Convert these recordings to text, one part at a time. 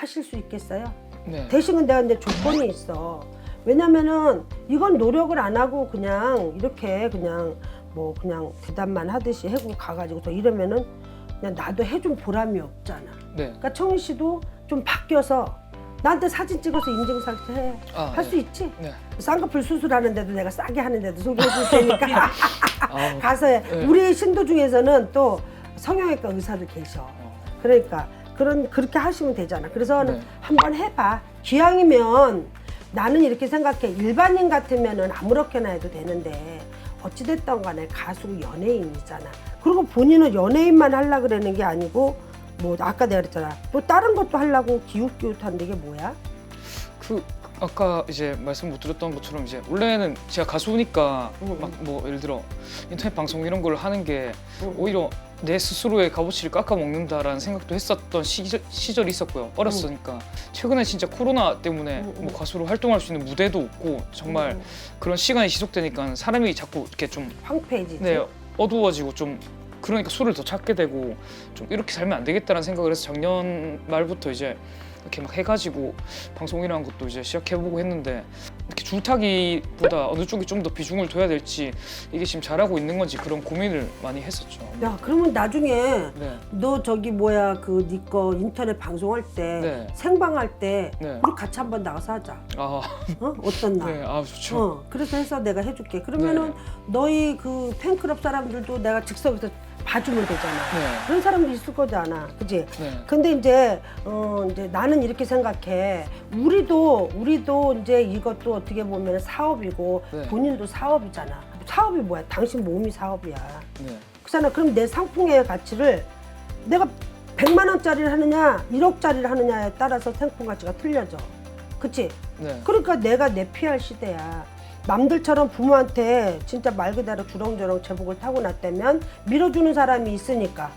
하실 수 있겠어요? 네. 대신은 내가 근데 조건이 있어. 왜냐면은 이건 노력을 안 하고 그냥 이렇게 그냥 뭐 그냥 대답만 하듯이 해고 가가지고서 이러면은 그냥 나도 해준 보람이 없잖아. 네. 그러니까 청희 씨도 좀 바뀌어서 나한테 사진 찍어서 인증샷 해. 아, 할 네. 수 있지? 네. 쌍꺼풀 수술하는데도 내가 싸게 하는데도 소개해 줄 테니까 아, 가서 해. 네. 우리 신도 중에서는 또 성형외과 의사도 계셔. 어, 그러니까 그런 그렇게 하시면 되잖아. 그래서 네. 한번 해봐. 기왕이면 나는 이렇게 생각해. 일반인 같으면은 아무렇게나 해도 되는데 어찌됐든 간에 가수 연예인이잖아. 그리고 본인은 연예인만 하려 그러는 게 아니고 뭐 아까 내가 그랬잖아. 또 다른 것도 하려고 기웃기웃한데 이게 뭐야? 그 아까 이제 말씀 못 드렸던 것처럼 이제 원래는 제가 가수니까 응, 막뭐 예를 들어 인터넷 방송 이런 걸 하는 게 응. 오히려 내 스스로의 값어치를 깎아 먹는다라는 생각도 했었던 시절, 시절이 있었고요. 어렸으니까 최근에 진짜 코로나 때문에 응, 응. 뭐 가수로 활동할 수 있는 무대도 없고 정말 음, 그런 시간이 지속되니까 사람이 자꾸 이렇게 좀 황폐해지지. 네, 어두워지고 좀 그러니까 술을 더 찾게 되고 좀 이렇게 살면 안 되겠다는 생각을 해서 작년 말부터 이제 이렇게 막 해가지고 방송이라는 것도 이제 시작해보고 했는데 줄타기보다 어느 쪽이 좀 더 비중을 둬야 될지 이게 지금 잘하고 있는 건지 그런 고민을 많이 했었죠. 야 그러면 나중에 네, 너 저기 뭐야 그 니 거 인터넷 방송할 때 네. 생방할 때 네. 우리 같이 한번 나가서 하자. 아, 어? 어떤 날? 네, 아 좋죠. 어, 그래서 해서 내가 해줄게. 그러면은 네. 너희 그 팬클럽 사람들도 내가 즉석에서 봐주면 되잖아. 네, 그런 사람도 있을 거잖아. 그지? 네, 근데 이제, 어, 이제 나는 이렇게 생각해. 우리도, 우리도 이제 이것도 어떻게 보면 사업이고 네. 본인도 사업이잖아. 사업이 뭐야? 당신 몸이 사업이야. 네, 그잖아. 그럼 내 상품의 가치를 내가 100만 원짜리를 하느냐, 1억짜리를 하느냐에 따라서 상품 가치가 틀려져. 그치? 네, 그러니까 내가 내 PR 시대야. 남들처럼 부모한테 진짜 말 그대로 주렁주렁 제복을 타고 났다면 밀어주는 사람이 있으니까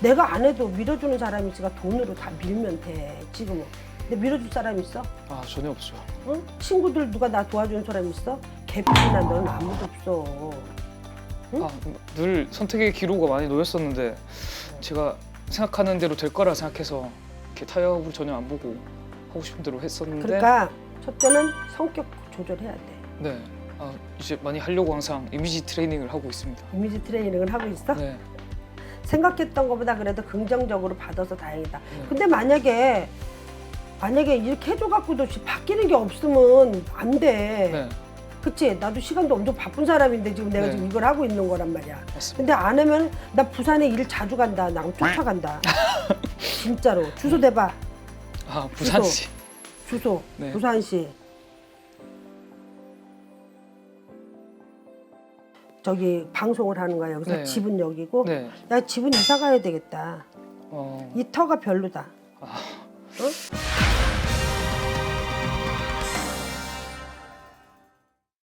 내가 안 해도 밀어주는 사람이 있으니까 돈으로 다 밀면 돼 지금은 근데 밀어줄 사람 있어? 아 전혀 없죠. 응? 친구들 누가 나 도와주는 사람 있어? 개피나 너는 아무도 없어 응? 아, 늘 선택의 기로가 많이 놓였었는데 제가 생각하는 대로 될 거라 생각해서 이렇게 타협을 전혀 안 보고 하고 싶은 대로 했었는데 그러니까 첫째는 성격 조절해야 돼 네. 아, 이제 많이 하려고 항상 이미지 트레이닝을 하고 있습니다. 이미지 트레이닝을 하고 있어? 네. 생각했던 것보다 그래도 긍정적으로 받아서 다행이다. 네. 근데 만약에 만약에 이렇게 해줘갖고도 시- 바뀌는 게 없으면 안 돼. 네. 그치? 나도 시간도 엄청 바쁜 사람인데 지금 내가 네. 지금 이걸 하고 있는 거란 말이야. 맞습니다. 근데 안 하면 나 부산에 일 자주 간다. 나 쫓아간다. 진짜로. 주소 대봐. 아, 부산시. 주소. 네. 부산시. 저기 방송을 하는 거야. 여기서 네. 집은 여기고. 네. 야 집은 이사 가야 되겠다. 어. 이 터가 별로다. 아. 어?